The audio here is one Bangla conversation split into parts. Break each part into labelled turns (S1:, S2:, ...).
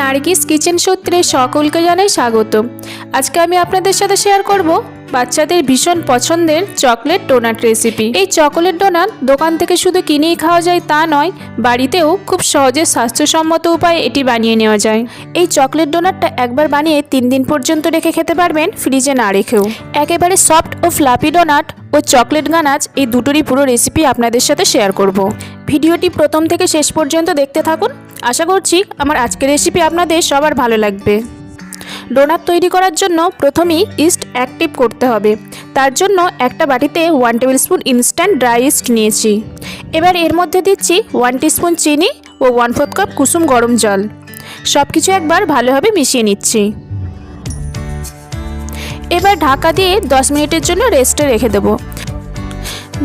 S1: নার্গিস কিচেন সূত্রে সকলকে জানাই স্বাগত। আজকে আমি আপনাদের সাথে শেয়ার করব বাচ্চাদের ভীষণ পছন্দের চকলেট ডোনাট রেসিপি এই চকলেট ডোনাট দোকান থেকে শুধু কিনেই খাওয়া যায় তা নয়, বাড়িতেও খুব সহজে স্বাস্থ্যসম্মত উপায়ে এটি বানিয়ে নেওয়া যায়। এই চকলেট ডোনাটটা একবার বানিয়ে তিন দিন পর্যন্ত রেখে খেতে পারবেন ফ্রিজে না রেখেও। একেবারে সফট ও ফ্লাপি ডোনাট ও চকলেট গানাচ এই দুটোরই পুরো রেসিপি আপনাদের সাথে শেয়ার করব। ভিডিওটি প্রথম থেকে শেষ পর্যন্ত দেখতে থাকুন আশা করছি আমার আজকের রেসিপি আপনাদের সবার ভালো লাগবে। ডোনাট তৈরি করার জন্য প্রথমেই ইস্ট অ্যাক্টিভ করতে হবে। তার জন্য একটা বাটিতে one tablespoon instant dry yeast নিয়েছি। এবার এর মধ্যে দিচ্ছি ওয়ান স্পুন চিনি ও ওয়ান ফোর্থ কাপ কুসুম গরম জল। সব কিছু একবার ভালোভাবে মিশিয়ে নিচ্ছি। এবার ঢাকা দিয়ে দশ মিনিটের জন্য রেস্টে রেখে দেব।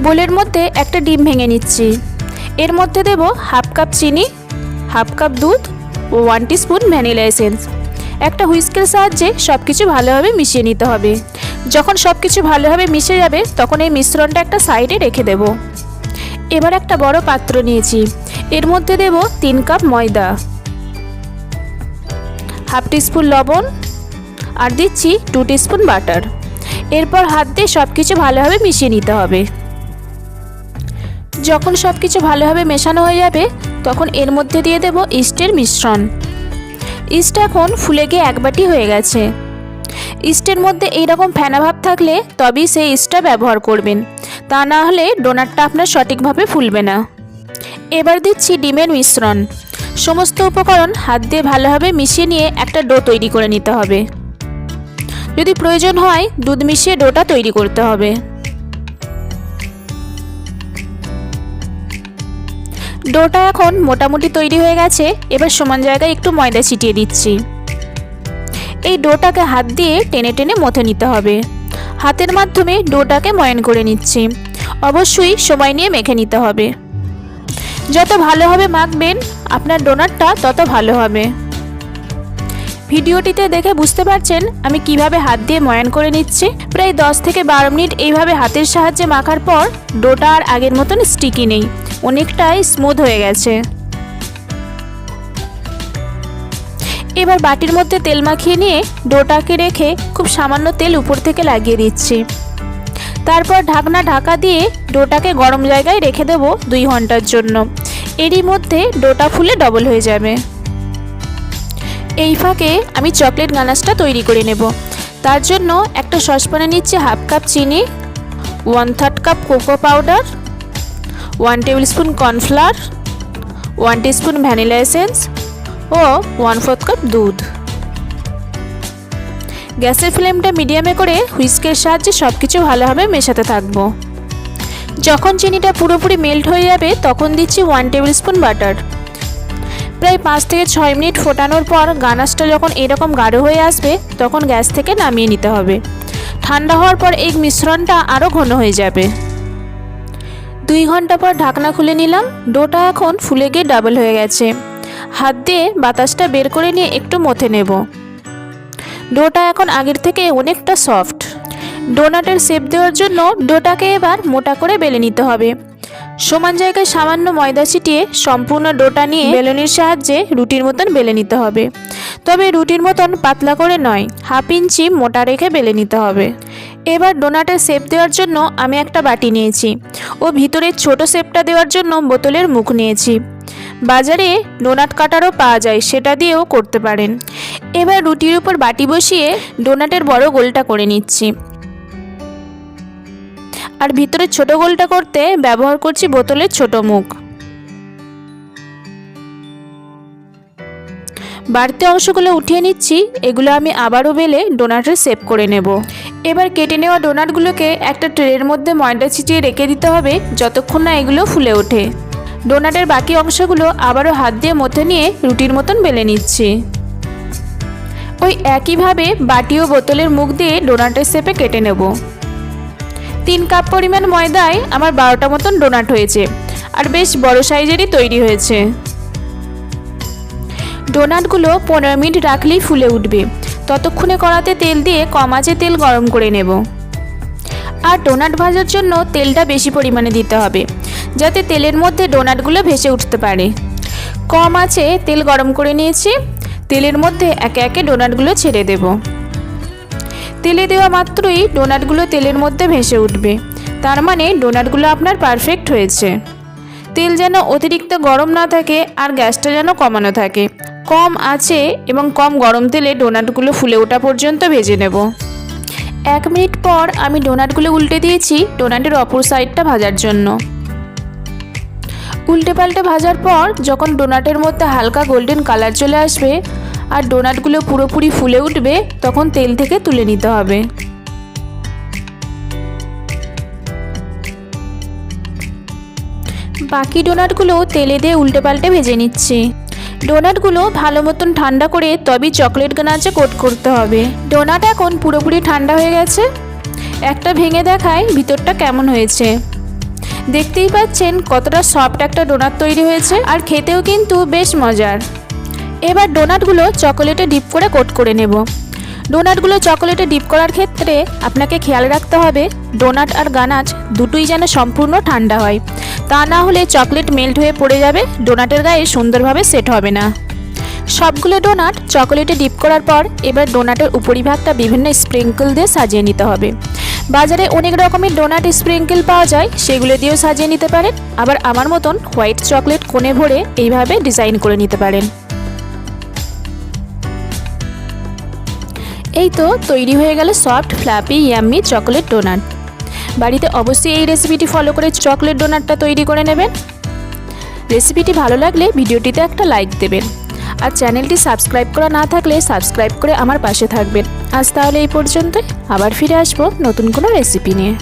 S1: বোলের মধ্যে একটা ডিম ভেঙে নিচ্ছি। এর মধ্যে দেব হাফ কাপ চিনি হাফ কাপ দুধ ও ওয়ান স্পুন ভ্যানিলা এসেন্স একটা হুইস্কের সাহায্যে সব কিছু ভালোভাবে মিশিয়ে নিতে হবে। যখন সব কিছু ভালোভাবে মিশে যাবে, তখন এই মিশ্রণটা একটা সাইডে রেখে দেব। এবার একটা বড় পাত্র নিয়েছি। এর মধ্যে দেব তিন কাপ ময়দা। হাফ স্পুন লবণ। আর দিচ্ছি টু স্পুন বাটার এরপর হাত দিয়ে সব কিছু ভালোভাবে মিশিয়ে নিতে হবে। যখন সব কিছু ভালোভাবে মেশানো হয়ে যাবে, তখন এর মধ্যে দিয়ে দেব ইস্টের মিশ্রণ। ইস্ট এখন ফুলে গিয়ে এক বাটি হয়ে গেছে। ইস্টের মধ্যে এইরকম ফেনা ভাব থাকলে তবেই সেই ইস্টটা ব্যবহার করবেন। তা না হলে ডোনাটটা আপনার সঠিকভাবে ফুলবে না। এবার দিচ্ছি ডিমের মিশ্রণ। সমস্ত উপকরণ হাত দিয়ে ভালোভাবে মিশিয়ে নিয়ে একটা ডো তৈরি করে নিতে হবে। যদি প্রয়োজন হয় দুধ মিশিয়ে ডোটা তৈরি করতে হবে। ডোটা এখন মোটামুটি তৈরি হয়ে গেছে। এবার সমান জায়গায় একটু ময়দা ছিটিয়ে দিচ্ছি। এই ডোটাকে হাত দিয়ে টেনে টেনে মথে নিতে হবে। হাতের মাধ্যমে ডোটাকে ময়ন করে নিচ্ছি। অবশ্যই সময় নিয়ে মেখে নিতে হবে। যত ভালোভাবে মাখবেন, আপনার ডোনাটটা তত ভালো হবে। ভিডিওটিতে দেখে বুঝতে পারছেন আমি কীভাবে হাত দিয়ে ময়ান করে নিচ্ছি। প্রায় 10 থেকে বারো মিনিট এইভাবে হাতের সাহায্যে মাখার পর ডোটা আর আগের মতন স্টিকি নেই। অনেকটাই স্মুথ হয়ে গেছে। এবার বাটির মধ্যে তেল মাখিয়ে নিয়ে ডোটাকে রেখে খুব সামান্য তেল উপর থেকে লাগিয়ে দিচ্ছি। তারপর ঢাকনা ঢাকা দিয়ে ডোটাকে গরম জায়গায় রেখে দেব দুই ঘণ্টার জন্য। এরই মধ্যে ডোটা ফুলে ডবল হয়ে যাবে। এই ফাঁকে আমি চকলেট গানাশটা তৈরি করে নেব। তার জন্য একটা সসপ্যানে নিচ্ছে হাফ কাপ চিনি one third cup cocoa powder one tablespoon cornflour one spoon vanilla essence ও ওয়ান ফোর্থ কাপ দুধ। গ্যাসের ফ্লেমটা মিডিয়ামে করে হুইস্কের সাহায্যে সব কিছু ভালোভাবে মেশাতে থাকব। যখন চিনিটা পুরোপুরি মেল্ট হয়ে যাবে, তখন দিচ্ছি ওয়ান টেবিল স্পুন বাটার প্রায় পাঁচ থেকে ছয় মিনিট ফোটানোর পর গানাসটা যখন এরকম গাঢ় হয়ে আসবে, তখন গ্যাস থেকে নামিয়ে নিতে হবে। ঠান্ডা হওয়ার পর এই মিশ্রণটা আরও ঘন হয়ে যাবে। দুই ঘণ্টা পর ঢাকনা খুলে নিলাম, ডোটা এখন ফুলে গিয়ে ডাবল হয়ে গেছে। হাত দিয়ে বাতাসটা বের করে নিয়ে একটু মথে নেব। ডোটা এখন আগের থেকে অনেকটা সফট। ডোনাটের শেপ দেওয়ার জন্য ডোটাকে এবার মোটা করে বেলে নিতে হবে। সমান জায়গায় সামান্য ময়দা ছিটিয়ে সম্পূর্ণ ডোটা নিয়ে বেলুনির সাহায্যে রুটির মতন বেলে নিতে হবে। তবে রুটির মতন পাতলা করে নয়, হাফ ইঞ্চি মোটা রেখে বেলে নিতে হবে। এবার ডোনাটের শেপ দেওয়ার জন্য আমি একটা বাটি নিয়েছি ও ভিতরে ছোট শেপটা দেওয়ার জন্য বোতলের মুখ নিয়েছি। বাজারে ডোনাট কাটারও পাওয়া যায়, সেটা দিয়েও করতে পারেন। এবার রুটির উপর বাটি বসিয়ে ডোনাটের বড় গোলটা করে নিচ্ছি। আর ভিতরে ছোট গোলটা করতে ব্যবহার করছি বোতলের ছোট মুখ। বাড়তি অংশগুলো উঠিয়ে নিচ্ছি, এগুলো আমি আবারও বেলে ডোনাটে শেপ করে নেব। এবার কেটে নেওয়া ডোনাটগুলোকে একটা ট্রের মধ্যে ময়দা ছিটিয়ে রেখে দিতে হবে যতক্ষণ না এগুলো ফুলে ওঠে। ডোনাটের বাকি অংশগুলো আবারও হাত দিয়ে মধ্যে নিয়ে রুটির মতন বেলে নিচ্ছি। ওই একইভাবে বাটি ও বোতলের মুখ দিয়ে ডোনাটের শেপে কেটে নেব। তিন কাপ পরিমাণ ময়দায় আমার বারোটা মতন ডোনাট হয়েছে, আর বেশ বড় সাইজেরই তৈরি হয়েছে। ডোনাটগুলো পনেরো মিনিট রাখলেই ফুলে উঠবে। ততক্ষণে কড়াতে তেল দিয়ে কম আঁচে তেল গরম করে নেব। আর ডোনাট ভাজার জন্য তেলটা বেশি পরিমাণে দিতে হবে, যাতে তেলের মধ্যে ডোনাটগুলো ভেসে উঠতে পারে। কম আছে তেল গরম করে নিয়েছি, তেলের মধ্যে একে একে ডোনাটগুলো ছেড়ে দেব। তেলে দেওয়া মাত্রই ডোনাটগুলো তেলের মধ্যে ভেসে উঠবে, তার মানে ডোনাটগুলো আপনার পারফেক্ট হয়েছে। তেল যেন অতিরিক্ত গরম না থাকে আর গ্যাসটা যেন কমানো থাকে কম আছে এবং কম গরম তেলে ডোনাটগুলো ফুলে ওঠা পর্যন্ত ভেজে নেব। এক মিনিট পর আমি ডোনাটগুলো উল্টে দিয়েছি ডোনাটের অপর সাইডটা ভাজার জন্য। উল্টে পাল্টে ভাজার পর যখন ডোনাটের মধ্যে হালকা গোল্ডেন কালার চলে আসবে আর ডোনাটগুলো পুরোপুরি ফুলে উঠবে, তখন তেল থেকে তুলে নিতে হবে। বাকি ডোনাটগুলো তেলে দিয়ে উল্টে পাল্টে ভেজে নিচ্ছি। ডোনাটগুলো ভালো মতন ঠান্ডা করে তবেই চকলেট গানাচে কোট করতে হবে। ডোনাট এখন পুরোপুরি ঠান্ডা হয়ে গেছে। একটা ভেঙে দেখায় ভিতরটা কেমন হয়েছে। দেখতেই পাচ্ছেন কতটা সফট একটা ডোনাট তৈরি হয়েছে আর খেতেও কিন্তু বেশ মজার। এবার ডোনাটগুলো চকোলেটে ডিপ করে কোট করে নেব। ডোনাটগুলো চকোলেটে ডিপ করার ক্ষেত্রে আপনাকে খেয়াল রাখতে হবে, ডোনাট আর গানাচ দুটোই যেন সম্পূর্ণ ঠান্ডা হয়। তা না হলে চকলেট মেল্ট হয়ে পড়ে যাবে, ডোনাটের গায়ে সুন্দরভাবে সেট হবে না। সবগুলো ডোনাট চকোলেটে ডিপ করার পর এবার ডোনাটের উপরিভাগটা বিভিন্ন স্প্রিঙ্কল দিয়ে সাজিয়ে নিতে হবে। বাজারে অনেক রকমের ডোনাট স্প্রিঙ্কেল পাওয়া যায়, সেগুলো দিয়েও সাজিয়ে নিতে পারেন। আবার আমার মতন হোয়াইট চকলেট কোণে ভরে এইভাবে ডিজাইন করে নিতে পারেন। এই তো তৈরি হয়ে গেল soft, fluffy, yummy, chocolate donut. বাড়িতে অবশ্যই এই রেসিপিটি ফলো করে চকলেট ডোনাটটা তৈরি করে নেবেন। রেসিপিটি ভালো লাগলে ভিডিওটিতে একটা লাইক দেবেন। আর চ্যানেলটি সাবস্ক্রাইব করা না থাকলে সাবস্ক্রাইব করে আমার পাশে থাকবেন। আজ তাহলে এই পর্যন্তই। আবার ফিরে আসব নতুন কোনো রেসিপি নিয়ে।